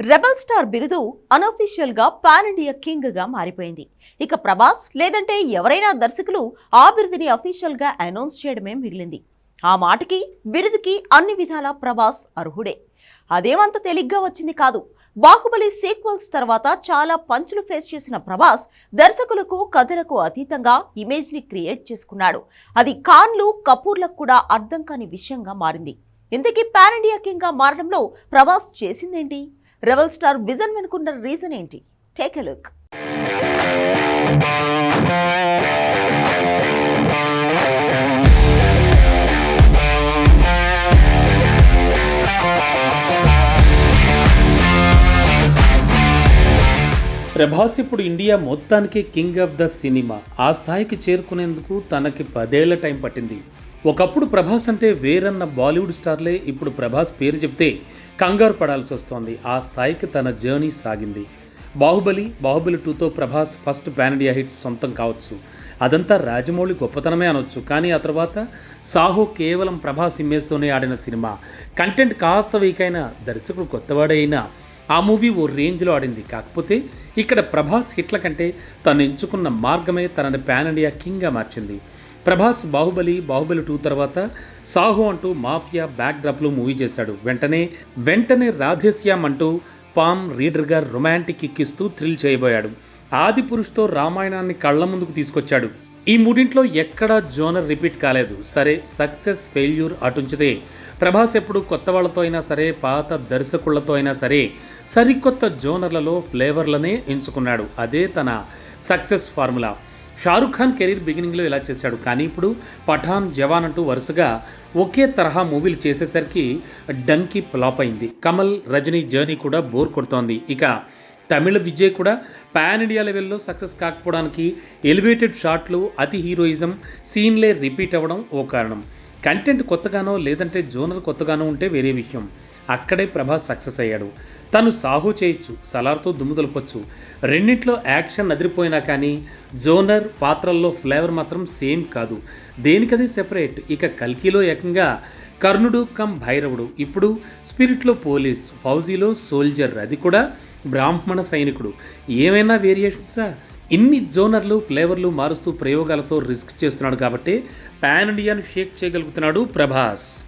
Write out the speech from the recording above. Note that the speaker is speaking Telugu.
రెబల్ స్టార్ బిరుదు అనఫీషియల్గా పాన్ ఇండియా కింగ్గా మారిపోయింది. ఇక ప్రభాస్ లేదంటే ఎవరైనా దర్శకులు ఆ బిరుదుని అఫీషియల్గా అనౌన్స్ చేయడమే మిగిలింది. ఆ మాటకి బిరుదుకి అన్ని విధాల ప్రభాస్ అర్హుడే. అదేమంత తేలిగ్గా వచ్చింది కాదు. బాహుబలి సీక్వెల్స్ తర్వాత చాలా పంచులు ఫేస్ చేసిన ప్రభాస్ దర్శకులకు కథలకు అతీతంగా ఇమేజ్ని క్రియేట్ చేసుకున్నాడు. అది ఖాన్లు కపూర్లకు కూడా అర్థం కాని విషయంగా మారింది. ఇంతకీ పాన్ ఇండియా కింగ్గా మారడంలో ప్రభాస్ చేసిందేంటి? రెవల్ స్టార్ విజన్ వెనుకున్న రీజన్ ఏంటి? Take a look. ప్రభాస్ ఇప్పుడు ఇండియా మొత్తానికి కింగ్ ఆఫ్ ద సినిమా. ఆ స్థాయికి చేరుకునేందుకు తనకి పదేళ్ళ టైం పట్టింది. ఒకప్పుడు ప్రభాస్ అంటే వేరన్న బాలీవుడ్ స్టార్లే ఇప్పుడు ప్రభాస్ పేరు చెప్తే కంగారు పడాల్సి వస్తోంది. ఆ స్థాయికి తన జర్నీ సాగింది. బాహుబలి బాహుబలి టూతో Prabhas first pan India hits సొంతం కావచ్చు. అదంతా రాజమౌళి గొప్పతనమే అనొచ్చు. కానీ ఆ తర్వాత సాహో కేవలం ప్రభాస్ ఇమేజ్తోనే ఆడిన సినిమా. కంటెంట్ కాస్త వీక్ అయినా దర్శకుడు కొత్తవాడే అయినా ఆ మూవీ ఓ రేంజ్లో ఆడింది. కాకపోతే ఇక్కడ ప్రభాస్ హిట్ల కంటే తను ఎంచుకున్న మార్గమే తనని పాన్ ఇండియా కింగ్గా మార్చింది. ప్రభాస్ బాహుబలి బాహుబలి టూ తర్వాత సాహు అంటూ మాఫియా బ్యాక్ డ్రాప్లు మూవీ చేశాడు. వెంటనే వెంటనే రాధేశ్యామ్ అంటూ పామ్ రీడర్గా రొమాంటిక్ ఎక్కిస్తూ థ్రిల్ చేయబోయాడు. ఆది పురుష్తో రామాయణాన్ని కళ్ళ ముందుకు తీసుకొచ్చాడు. ఈ మూడింట్లో ఎక్కడా జోనర్ రిపీట్ కాలేదు. సరే సక్సెస్ ఫెయిల్యూర్ అటుంచితే ప్రభాస్ ఎప్పుడు కొత్త వాళ్ళతో అయినా సరే పాత దర్శకులతో అయినా సరే సరికొత్త జోనర్లలో ఫ్లేవర్లనే ఎంచుకున్నాడు. అదే తన success formula. Shahrukh Khan career బిగినింగ్లో ఇలా చేశాడు. కానీ ఇప్పుడు పఠాన్ జవాన్ అంటూ వరుసగా ఒకే తరహా మూవీలు చేసేసరికి డంకి ఫ్లాప్ అయింది. కమల్ రజనీ జర్నీ కూడా బోర్ కొడుతోంది. ఇక తమిళ విజయ్ కూడా పాన్ ఇండియా లెవెల్లో సక్సెస్ కాకపోవడానికి ఎలివేటెడ్ షాట్లు అతి హీరోయిజం సీన్లే రిపీట్ అవ్వడం ఓ కారణం. కంటెంట్ కొత్తగానో లేదంటే జోనర్ కొత్తగానో ఉంటే వేరే విషయం. అక్కడే ప్రభాస్ సక్సెస్ అయ్యాడు. తను సాహు చేయొచ్చు సలార్తో దుమ్ము దులపొచ్చు రెండింటిలో యాక్షన్ అదిరిపోయినా కానీ జోనర్ పాత్రల్లో ఫ్లేవర్ మాత్రం సేమ్ కాదు. దేనికది సెపరేట్ ఇక కల్కిలో ఏకంగా కర్ణుడు కమ్ భైరవుడు. ఇప్పుడు స్పిరిట్లో పోలీస్ ఫౌజీలో సోల్జర్ అది కూడా బ్రాహ్మణ సైనికుడు. ఏమైనా వేరియేషన్సా? ఇన్ని జోనర్లు ఫ్లేవర్లు మారుస్తూ ప్రయోగాలతో రిస్క్ చేస్తున్నాడు కాబట్టి పాన్ ఇండియాను షేక్ చేయగలుగుతున్నాడు ప్రభాస్.